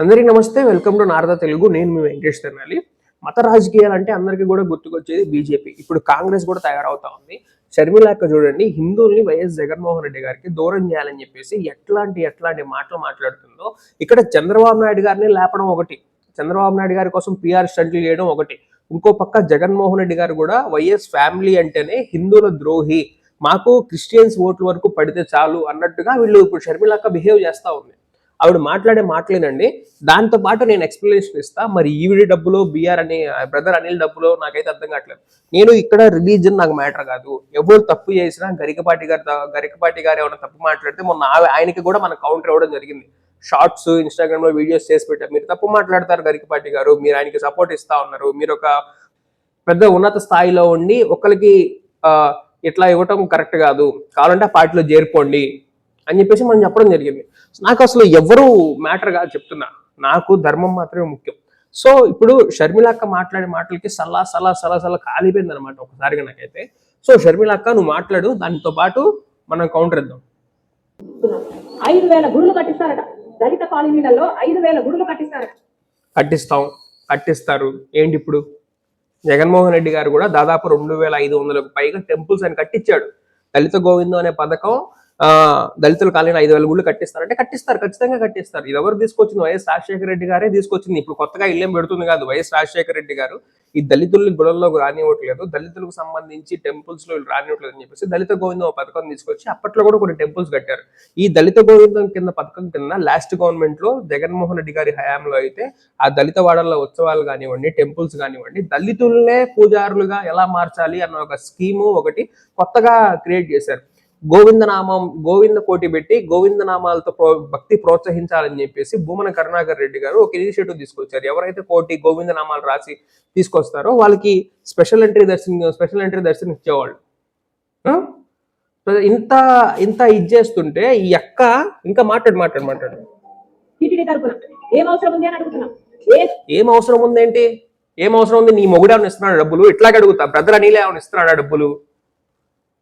అందరికీ నమస్తే welcome to Narada Telugu. నేను మీ వెంకటేష్ తెనాలి. మత రాజకీయాలు అంటే అందరికీ కూడా గుర్తుకొచ్చేది బీజేపీ. ఇప్పుడు కాంగ్రెస్ కూడా తయారవుతా ఉంది. షర్మిల అక్క చూడండి హిందువుల్ని వైఎస్ జగన్మోహన్ రెడ్డి గారికి దూరం చేయాలని చెప్పేసి ఎట్లాంటి ఎట్లాంటి మాటలు మాట్లాడుతుందో ఇక్కడ చంద్రబాబు నాయుడు గారిని లేపడం ఒకటి. చంద్రబాబు నాయుడు గారి కోసం పిఆర్ స్టంట్లు చేయడం ఒకటి. ఇంకో పక్క జగన్మోహన్ రెడ్డి గారు కూడా వైఎస్ ఫ్యామిలీ అంటేనే హిందువుల ద్రోహి. మాకు క్రిస్టియన్స్ ఓట్ల వరకు పడితే చాలు అన్నట్టుగా వీళ్ళు ఇప్పుడు షర్మిలాక్క బిహేవ్ చేస్తా ఉంది. ఆవిడ మాట్లాడే మాటలేనండి. దాంతో పాటు నేను ఎక్స్ప్లెనేషన్ ఇస్తా. మరి ఈవిడి డబ్బులో బిఆర్ అని బ్రదర్ అనిల్ డబ్బులో నాకైతే అర్థం కావట్లేదు. నేను ఇక్కడ రిలీజన్ నాకు మ్యాటర్ కాదు. ఎవరు తప్పు చేసినా గరికపాటి గారు గరికపాటి గారు ఏమైనా తప్పు మాట్లాడితే మొన్న ఆయనకి కూడా మన కౌంటర్ ఇవ్వడం జరిగింది. షార్ట్స్ ఇన్స్టాగ్రామ్లో వీడియోస్ చేసి పెట్టారు. మీరు తప్పు మాట్లాడతారు గరికపాటి గారు. మీరు ఆయనకి సపోర్ట్ ఇస్తా ఉన్నారు. మీరు ఒక పెద్ద ఉన్నత స్థాయిలో ఉండి ఒకరికి ఇట్లా ఇవ్వటం కరెక్ట్ కాదు. కావాలంటే ఆ పార్టీలో చేరుకోండి అని చెప్పేసి మనం చెప్పడం జరిగింది. నాకు అసలు ఎవరు మ్యాటర్ కాదు చెప్తున్నా. నాకు ధర్మం మాత్రమే ముఖ్యం. సో ఇప్పుడు షర్మిలక్క మాట్లాడే మాటలకి సల్లా సలా సలా సలా కాలిపోయింది అనమాట ఒకసారిగా నాకైతే. సో షర్మిలక్క నువ్వు మాట్లాడు దానితో పాటు మనం కౌంటర్ ఇద్దాం. ఐదు వేల గుడులు కట్టిస్తారట. దళిత కాలనీలలో ఐదు వేల గుడులు కట్టిస్తారట. కట్టిస్తాం కట్టిస్తారు. ఏంటి ఇప్పుడు? జగన్మోహన్ రెడ్డి గారు కూడా దాదాపు రెండు వేల ఐదు వందలకు పైగా టెంపుల్స్ అని కట్టించాడు. దళిత గోవిందం అనే పథకం దళితుల కాలనీ ఐదు వేల గుళ్ళు కట్టిస్తారు అంటే కట్టిస్తారు ఖచ్చితంగా కట్టిస్తారు. ఇది ఎవరు తీసుకొచ్చింది? వైఎస్ రాజశేఖర రెడ్డి గారే తీసుకొచ్చింది. ఇప్పుడు కొత్తగా ఇల్లేం పెడుతుంది కాదు. వైఎస్ రాజశేఖర రెడ్డి గారు ఈ దళితుల్ని గుళ్ళల్లోకి రానివ్వట్లేదు. దళితులకు సంబంధించి టెంపుల్స్లో వీళ్ళు రానివ్వట్లేదు అని చెప్పేసి దళిత గోవిందం ఒక పథకం తీసుకొచ్చి అప్పట్లో కూడా కొన్ని టెంపుల్స్ కట్టారు. ఈ దళిత గోవిందం కింద పథకం కింద లాస్ట్ గవర్నమెంట్లో జగన్మోహన్ రెడ్డి గారి హయాంలో అయితే ఆ దళిత వాడల్లో ఉత్సవాలు కానివ్వండి టెంపుల్స్ కానివ్వండి దళితులనే పూజారులుగా ఎలా మార్చాలి అన్న ఒక స్కీము ఒకటి కొత్తగా క్రియేట్ చేశారు. గోవిందనామం గోవింద కోటి పెట్టి గోవిందనామాలతో ప్రో భక్తి ప్రోత్సహించాలని చెప్పేసి భూమన కరుణాకర్ రెడ్డి గారు ఒక ఇనిషియేటివ్ తీసుకొచ్చారు. ఎవరైతే కోటి గోవిందనామాలు రాసి తీసుకొస్తారో వాళ్ళకి స్పెషల్ ఎంట్రీ దర్శనం స్పెషల్ ఎంట్రీ దర్శనం ఇచ్చేవాళ్ళు ఇంత ఇంత ఇది చేస్తుంటే ఈ అక్క ఇంకా మాట్లాడు మాట్లాడు మాట్లాడు. ఏం అవసరం ఉంది అని అడుగుతున్నాం. ఏ? అవసరం ఉందేంటి ఏం అవసరం ఉంది? నీ మొగుడు ఇస్తున్నాడు డబ్బులు? ఇట్లాగే అడుగుతా. బ్రదర్ అనిలే ఏమైనా ఇస్తున్నాడా డబ్బులు?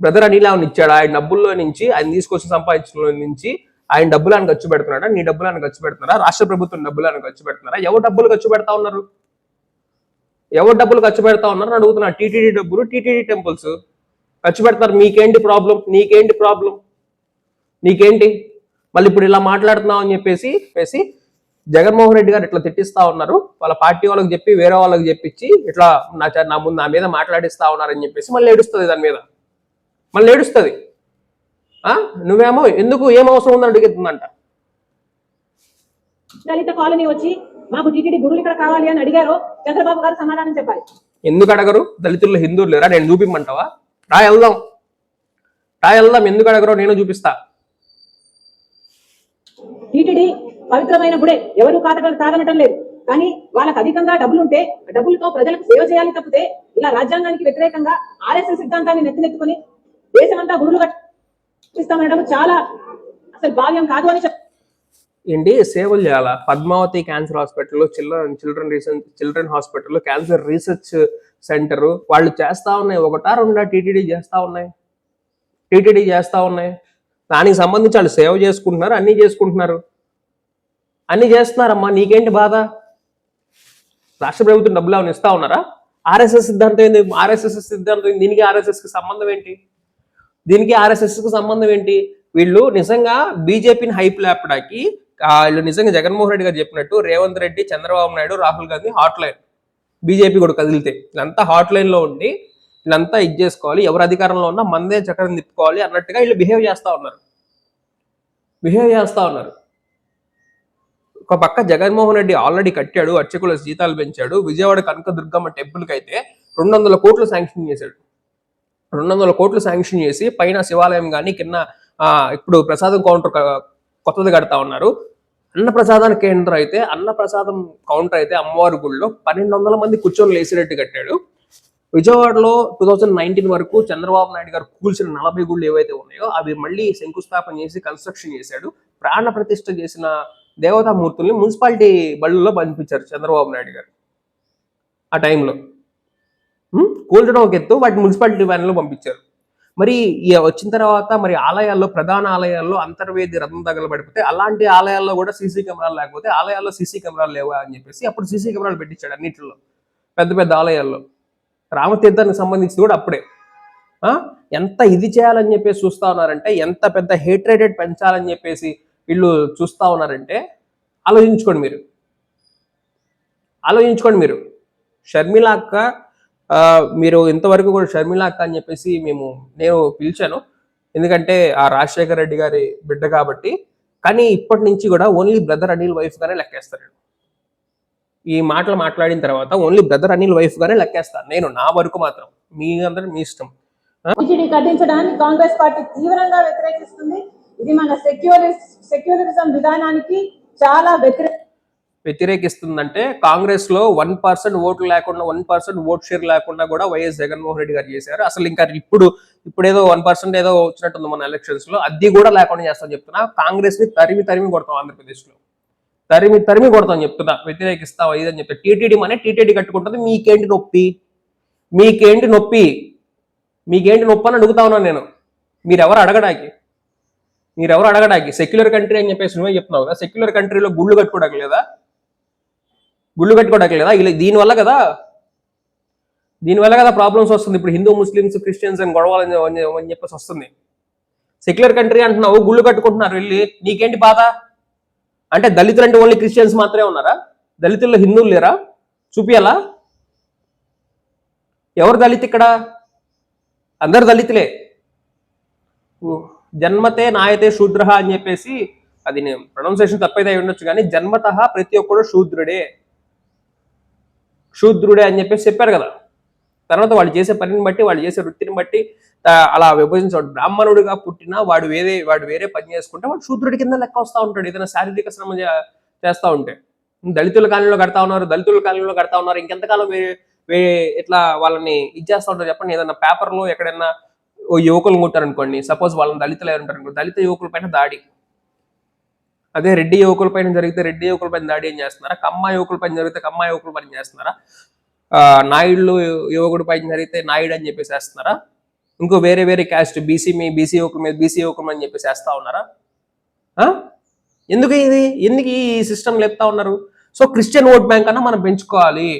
బ్రదర్ అనిల్ ఏమైనా ఇచ్చాడా? ఆయన డబ్బుల్లో నుంచి ఆయన తీసుకొచ్చి సంపాదించిన నుంచి ఆయన డబ్బులు ఆయన ఖర్చు పెడుతున్నాడా? నీ డబ్బులు ఆయన ఖర్చు పెడుతున్నారా? రాష్ట్ర ప్రభుత్వం డబ్బులు ఆయన ఖర్చు పెడుతున్నారా? ఎవరు డబ్బులు ఖర్చు పెడతా ఉన్నారు? ఎవరు డబ్బులు ఖర్చు పెడతా ఉన్నారు అని అడుగుతున్నా. టీటీడీ డబ్బులు టీటీడీ టెంపుల్స్ ఖర్చు పెడతారు. మీకేంటి ప్రాబ్లం? నీకేంటి ప్రాబ్లం? నీకేంటి? మళ్ళీ ఇప్పుడు ఇలా మాట్లాడుతున్నావు అని చెప్పేసి చెప్పేసి జగన్మోహన్ రెడ్డి గారు ఇట్లా తిట్టిస్తా ఉన్నారు. వాళ్ళ పార్టీ వాళ్ళకి చెప్పి వేరే వాళ్ళకి చెప్పించి ఇట్లా నా చ- నా ముందు నా మీద మాట్లాడిస్తా ఉన్నారని చెప్పేసి మళ్ళీ ఏడుస్తుంది దాని మీద. మళ్ళీ ఏడుస్తుంది. ఆ? నువ్వేమో ఎందుకు ఏం అవసరం ఉందని అడుగుతుందంట దళిత కాలనీ వచ్చి మాకు టీటీడీ గుడులు ఇక్కడ కావాలి అని అడిగారో చంద్రబాబు గారు సమాధానం చెప్పాలి. ఎందుకు అడగరు? దళితుల్లో హిందువులు లేరా? నేను చూపిమ్మంటావా రా వెళ్దాం. రా వెళ్దాం. ఎందుకు అడగరో నేను చూపిస్తా. టీటీడీ పవిత్రమైన గుడే. ఎవరు కాదగ కాదనటం లేదు. కానీ వాళ్ళకి అధికంగా డబ్బులుంటే ఆ డబ్బులతో ప్రజలకు సేవ చేయాలి తప్పితే ఇలా రాజ్యాంగానికి వ్యతిరేకంగా ఆర్ఎస్ఎస్ సిద్ధాంతాన్ని నెత్తినెత్తుకొని దేశమంతా గుడులు కట్టిస్తామనడం చాలా అసలు భావ్యం కాదు అని చెప్ ఏంటి? సేవలు చేయాలా? పద్మావతి క్యాన్సర్ హాస్పిటల్లో చిల్డ్రన్ చిల్డ్రన్ రీసెర్చ్ చిల్డ్రన్ హాస్పిటల్లో క్యాన్సర్ రీసెర్చ్ సెంటర్ వాళ్ళు చేస్తా ఉన్నాయి. ఒకటా రెండా టీటీడీ చేస్తా ఉన్నాయి. టీటీడీ చేస్తా ఉన్నాయి. దానికి సంబంధించి వాళ్ళు సేవ చేసుకుంటున్నారు అన్నీ చేసుకుంటున్నారు. అన్నీ చేస్తున్నారమ్మా నీకేంటి బాధ? రాష్ట్ర ప్రభుత్వం డబ్బులు ఏమైనా ఇస్తా ఉన్నారా? ఆర్ఎస్ఎస్ సిద్ధాంతం ఏంది? ఆర్ఎస్ఎస్ సిద్ధాంతం దీనికి ఆర్ఎస్ఎస్కి కి సంబంధం ఏంటి? దీనికి ఆర్ఎస్ఎస్కు సంబంధం ఏంటి? వీళ్ళు నిజంగా బీజేపీని హైప్ లేపడానికి వీళ్ళు నిజంగా జగన్మోహన్ రెడ్డి గారు చెప్పినట్టు Revanth Reddy Chandrababu Naidu Rahul Gandhi hot line BJP కూడా కదిలితే. వీళ్ళంతా హాట్ లైన్లో ఉండి వీళ్ళంతా ఇది చేసుకోవాలి. ఎవరు అధికారంలో ఉన్నా మందే చక్రం తిప్పుకోవాలి అన్నట్టుగా వీళ్ళు బిహేవ్ చేస్తా ఉన్నారు. బిహేవ్ చేస్తా ఉన్నారు. ఒక పక్క జగన్మోహన్ రెడ్డి ఆల్రెడీ కట్టాడు అర్చకుల జీతాలు పెంచాడు విజయవాడ కనకదుర్గమ్మ టెంపుల్కి అయితే రెండు వందల కోట్లు శాంక్షన్ చేశాడు. రెండు వందల కోట్లు శాంక్షన్ చేసి పైన శివాలయం కానీ కింద ఇప్పుడు ప్రసాదం కౌంటర్ కొత్తది కడతా ఉన్నారు. అన్నప్రసాదం కేంద్రం అయితే అన్నప్రసాదం కౌంటర్ అయితే అమ్మవారి గుడిలో పన్నెండు వందల మంది కూర్చొని లేసినట్టు కట్టాడు. విజయవాడలో టూ థౌజండ్ నైన్టీన్ వరకు చంద్రబాబు నాయుడు గారు కూల్చిన నలభై గుళ్ళు ఏవైతే ఉన్నాయో అవి మళ్ళీ శంకుస్థాపన చేసి కన్స్ట్రక్షన్ చేశాడు. ప్రాణ ప్రతిష్ఠ చేసిన దేవతామూర్తుల్ని మున్సిపాలిటీ బళ్ళలో పంపించారు చంద్రబాబు నాయుడు గారు. ఆ టైంలో. కూల్చడం ఒక ఎత్తు వాటి మున్సిపాలిటీ వ్యాన్లో పంపించారు. మరి వచ్చిన తర్వాత మరి ఆలయాల్లో ప్రధాన ఆలయాల్లో అంతర్వేది రథం తగలబడిపోతే అలాంటి ఆలయాల్లో కూడా సీసీ కెమెరాలు లేకపోతే ఆలయాల్లో సీసీ కెమెరాలు లేవా అని చెప్పేసి అప్పుడు సీసీ కెమెరాలు పెట్టించాడు అన్నింటిలో. పెద్ద పెద్ద ఆలయాల్లో. రామతీర్థానికి సంబంధించి కూడా అప్పుడే. ఆ? ఎంత ఇది చేయాలని చెప్పేసి చూస్తా ఉన్నారంటే ఎంత పెద్ద హేట్రేటెడ్ పెంచాలని చెప్పేసి వీళ్ళు చూస్తా ఉన్నారంటే ఆలోచించుకోండి మీరు. ఆలోచించుకోండి మీరు. షర్మిల అక్క మీరు ఇంతవరకు కూడా షర్మిల అక్క అని చెప్పేసి మేము నేను పిలిచాను. ఎందుకంటే ఆ రాజశేఖర రెడ్డి గారి బిడ్డ కాబట్టి కానీ ఇప్పటి నుంచి కూడా ఓన్లీ బ్రదర్ అనిల్ వైఫ్ గానే లెక్కేస్తారు. ఈ మాటలు మాట్లాడిన తర్వాత ఓన్లీ బ్రదర్ అనిల్ వైఫ్గానే లెక్కేస్తాను నేను నా వరకు మాత్రం మీ అందరూ మీ ఇష్టం. ఓటీటీ కట్టించడాన్ని కాంగ్రెస్ పార్టీ తీవ్రంగా వ్యతిరేకిస్తుంది. ఇది మన సెక్యులరిస్ సెక్యులరిజం విధానానికి చాలా వ్యతిరేక. వ్యతిరేకిస్తుందంటే కాంగ్రెస్లో వన్ పర్సెంట్ ఓట్లు లేకుండా వన్ పర్సెంట్ ఓట్ షేర్ లేకుండా కూడా వైఎస్ జగన్మోహన్ రెడ్డి గారు చేశారు. అసలు ఇంకా ఇప్పుడు ఇప్పుడు ఏదో వన్ పర్సెంట్ ఏదో వచ్చినట్టుంది మన ఎలక్షన్స్లో అది కూడా లేకుండా చేస్తాం చెప్తున్నా. కాంగ్రెస్ని తరిమి తరిమి కొడతాం ఆంధ్రప్రదేశ్లో తరిమి తరిమి కొడతాం చెప్తున్నా. వ్యతిరేకిస్తాం ఇది అని చెప్తా టీటీడీ మనే టీటీడీ కట్టుకుంటుంది. మీకేంటి నొప్పి? మీకేంటి నొప్పి? మీకేంటి నొప్పి అని అడుగుతా ఉన్నాను నేను. మీరెవరు అడగడానికి? మీరెవరు అడగడానికి? సెక్యులర్ కంట్రీ అని చెప్పేసి నువ్వే చెప్తున్నావు కదా. సెక్యులర్ కంట్రీలో గుళ్ళు కట్టుకోవడానికి లేదా? గుళ్ళు కట్టుకోవడానికి లేదా ఇలా దీనివల్ల కదా? దీనివల్ల కదా ప్రాబ్లమ్స్ వస్తుంది. ఇప్పుడు హిందూ ముస్లిమ్స్ క్రిస్టియన్స్ అని గొడవలు అని- చెప్పేసి వస్తుంది. సెక్యులర్ కంట్రీ అంటున్నావు గుళ్ళు కట్టుకుంటున్నారు వెళ్ళి. నీకేంటి బాధ? అంటే దళితులు అంటే ఓన్లీ క్రిస్టియన్స్ మాత్రమే ఉన్నారా? దళితుల్లో హిందువులు లేరా? చూపియాలా? ఎవరు దళిత్ ఇక్కడ? అందరు దళితులే. జన్మతే నాయతే శూద్ర అని చెప్పేసి అది నేను ప్రొనౌన్సియేషన్ తప్పైతే ఉండొచ్చు కానీ జన్మత ప్రతి ఒక్కడు శూద్రుడే. శూద్రుడే అని చెప్పేసి చెప్పారు కదా. తర్వాత వాళ్ళు చేసే పనిని బట్టి వాళ్ళు చేసే వృత్తిని బట్టి అలా విభజించాడు బ్రాహ్మణుడిగా పుట్టినా వాడు వేరే వాడు వేరే పని చేసుకుంటే వాడు శూద్రుడి కింద లెక్క వస్తూ ఉంటాడు. ఏదైనా శారీరక శ్రమ చేస్తూ ఉంటే. దళితుల కాలంలో కడతా ఉన్నారు దళితుల కాలంలో కడతా ఉన్నారు. ఇంకెంతకాలం వే ఇట్లా వాళ్ళని ఇది ఉంటారు చెప్పండి. ఏదైనా పేపర్లో ఎక్కడైనా ఓ యువకులు కొట్టారనుకోండి సపోజ్ వాళ్ళని దళితులు ఎవరు ఉంటారు దళిత యువకుల పైన దాడి. అదే రెడ్డి యువకుల పైన జరిగితే రెడ్డి యువకుల పైన దాడి ఏం చేస్తున్నారా? కమ్మ యువకుల పైన జరిగితే కమ్మ యువకుల పైన చేస్తున్నారా? నాయుడు యువకుడి పైన జరిగితే నాయుడు అని చెప్పేసి వేస్తున్నారా? ఇంకో వేరే వేరే క్యాస్ట్ బీసీ మీ బీసీ యువకుల మీద బీసీ యువకుల అని చెప్పేసి వేస్తా ఉన్నారా? ఆ? ఎందుకు ఇది? ఎందుకు ఈ సిస్టమ్ లేపుతా ఉన్నారు? సో క్రిస్టియన్ ఓట్ బ్యాంక్ అన్నా మనం పెంచుకోవాలి.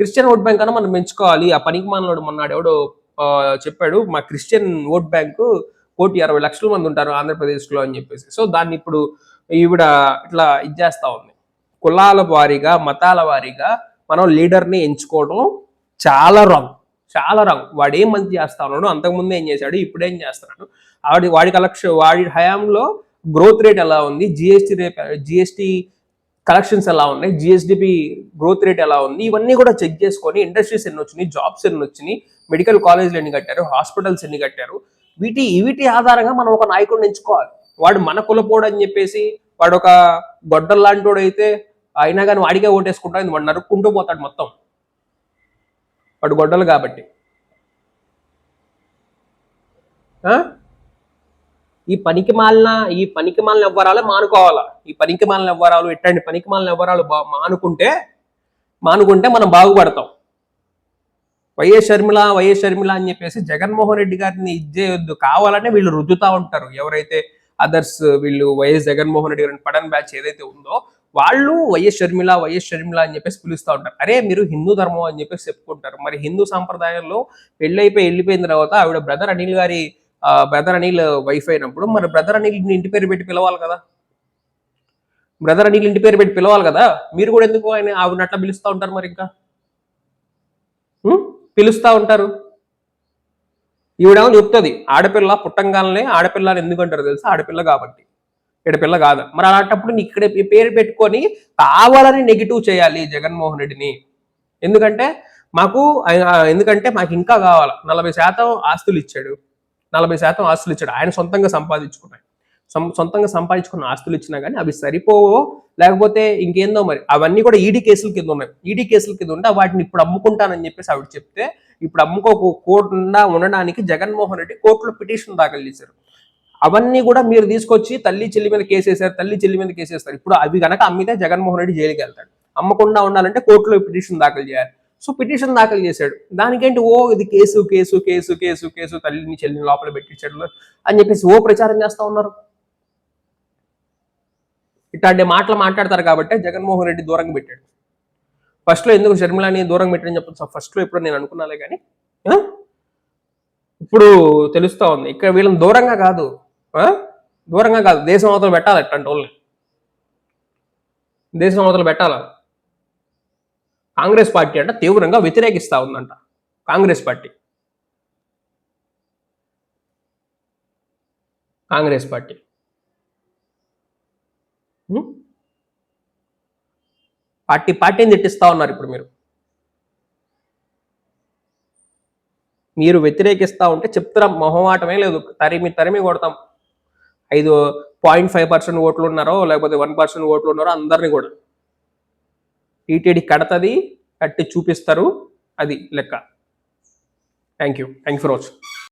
క్రిస్టియన్ ఓట్ బ్యాంక్ అన్నా మనం పెంచుకోవాలి. ఆ పనికి మనలోడు మొన్నాడు ఎవడో చెప్పాడు మా క్రిస్టియన్ ఓట్ బ్యాంకు కోటి అరవై లక్షల మంది ఉంటారు ఆంధ్రప్రదేశ్లో అని చెప్పేసి. సో దాన్ని ఇప్పుడు ఈవిడ ఇట్లా ఇది చేస్తా ఉంది. కులాల వారీగా మతాల వారీగా మనం లీడర్ని ఎంచుకోవడం చాలా రాంగ్ చాలా రాంగ్ వాడు ఏం మంచి చేస్తా ఉన్నాడు అంతకుముందు ఏం చేశాడు ఇప్పుడు ఏం చేస్తున్నాడు? వాడి వాడి కలెక్షన్ వాడి హయాంలో గ్రోత్ రేట్ ఎలా ఉంది? జిఎస్టీ రేట్ జిఎస్టీ కలెక్షన్స్ ఎలా ఉన్నాయి? జిఎస్డిపి గ్రోత్ రేట్ ఎలా ఉంది? ఇవన్నీ కూడా చెక్ చేసుకొని ఇండస్ట్రీస్ ఎన్ని వచ్చినాయి జాబ్స్ ఎన్ని వచ్చినాయి మెడికల్ కాలేజీలు ఎన్ని కట్టారు హాస్పిటల్స్ ఎన్ని కట్టారు? వీటి వీటి ఆధారంగా మనం ఒక నాయకుడిని ఎంచుకోవాలి. వాడు మన కులపోడు అని చెప్పేసి వాడు ఒక గొడ్డల్ లాంటి అయితే అయినా కానీ వాడికే ఓటేసుకుంటాడు. వాడు నరుక్కుంటూ పోతాడు మొత్తం. వాడు గొడ్డలు కాబట్టి. ఆ? ఈ పనికి మాలిన ఈ పనికి మాలిన ఎవ్వరాలు మానుకోవాలా? ఈ పనికి మాలిన ఎవ్వరాలు ఎట్లాంటి పనికి మాలిన ఎవ్వరాలు బా- మానుకుంటే మానుకుంటే మనం బాగుపడతాం. వైఎస్ షర్మిల వైఎస్ షర్మిల అని చెప్పేసి జగన్మోహన్ రెడ్డి గారిని ఇచ్చేయొద్దు కావాలంటే వీళ్ళు రుద్దుతా ఉంటారు. ఎవరైతే అదర్స్ వీళ్ళు వైఎస్ జగన్మోహన్ రెడ్డి గారి పడన్ బ్యాచ్ ఏదైతే ఉందో వాళ్ళు వైఎస్ షర్మిల వైఎస్ షర్మిల అని చెప్పేసి పిలుస్తూ ఉంటారు. అరే మీరు హిందూ ధర్మం అని చెప్పేసి చెప్పుకుంటారు. మరి హిందూ సాంప్రదాయంలో పెళ్ళైపోయి వెళ్ళిపోయిన తర్వాత ఆవిడ బ్రదర్ అనిల్ గారి బ్రదర్ అనిల్ వైఫ్ అయినప్పుడు మరి బ్రదర్ అనిల్ ఇంటి పేరు పెట్టి పిలవాలి కదా? బ్రదర్ అనిల్ ఇంటి పేరు పెట్టి పిలవాలి కదా? మీరు కూడా ఎందుకు ఆయన ఆవిడ అట్లా పిలుస్తూ ఉంటారు మరి ఇంకా? పిలుస్తూ ఉంటారు. ఈవిడేమో చెప్తుంది ఆడపిల్ల పుట్టంగానే ఆడపిల్లని ఎందుకు అంటారు తెలుసు? ఆడపిల్ల కాబట్టి. ఈడపిల్ల కాదు. మరి అలాంటప్పుడు నీకు ఇక్కడ పేరు పెట్టుకొని కావాలని నెగిటివ్ చేయాలి జగన్మోహన్ రెడ్డిని. ఎందుకంటే మాకు ఎందుకంటే మాకు ఇంకా కావాలి. నలభై శాతం ఆస్తులు ఇచ్చాడు. నలభై శాతం ఆస్తులు ఇచ్చాడు. ఆయన సొంతంగా సంపాదించుకున్నాయి సొంతంగా సంపాదించుకున్న ఆస్తులు ఇచ్చినా కానీ అవి సరిపోవో లేకపోతే ఇంకేందో మరి అవన్నీ కూడా ఈడీ కేసుల కింద ఉన్నాయి. ఈడీ కేసుల కింద ఉంటే వాటిని ఇప్పుడు అమ్ముకుంటానని చెప్పేసి ఆవిడ చెప్తే ఇప్పుడు అమ్ముకోకుండా ఉండడానికి జగన్మోహన్ రెడ్డి కోర్టులో పిటిషన్ దాఖలు చేశారు. అవన్నీ కూడా మీరు తీసుకొచ్చి తల్లి చెల్లి మీద కేసేశారు తల్లి చెల్లి మీద కేసేస్తారు. ఇప్పుడు అవి గనక అమ్మితే జగన్మోహన్ రెడ్డి జైలుకి వెళ్తాడు. అమ్మకుండా ఉండాలంటే కోర్టులో పిటిషన్ దాఖలు చేయాలి. సో పిటిషన్ దాఖలు చేశాడు. దానికేంటి? ఓ ఇది case case case case case తల్లిని చెల్లిని లోపల పెట్టించాడు అని చెప్పేసి ఓ ప్రచారం చేస్తా ఉన్నారు. ఇట్లాంటి మాటలు మాట్లాడతారు కాబట్టి జగన్మోహన్ రెడ్డి దూరంగా పెట్టాడు. ఫస్ట్లో ఎందుకు షర్మిలాని దూరంగా పెట్టాడని చెప్పచ్చు. ఫస్ట్లో ఇప్పుడు నేను అనుకున్నాలే కానీ ఇప్పుడు తెలుస్తూ ఉంది. ఇక్కడ వీళ్ళని దూరంగా కాదు. దూరంగా కాదు. దేశం అవతలు పెట్టాలి అట్లాంటి వాళ్ళని. దేశం అవతలు పెట్టాల? కాంగ్రెస్ పార్టీ అంట తీవ్రంగా వ్యతిరేకిస్తా ఉందంట. Congress party. Congress party. Party పార్టీని తిట్టిస్తా ఉన్నారు ఇప్పుడు మీరు. మీరు వ్యతిరేకిస్తా ఉంటే చెప్తున్నాం మొహమాటమే లేదు. తరిమి తరిమి కొడతాం. ఐదు పాయింట్ ఫైవ్ పర్సెంట్ ఓట్లు ఉన్నారో లేకపోతే వన్ పర్సెంట్ ఓట్లు ఉన్నారో అందరినీ కూడా. టీటీడీ కడతది కట్టి చూపిస్తారు. అది లెక్క. Thank you. Thank you for watching.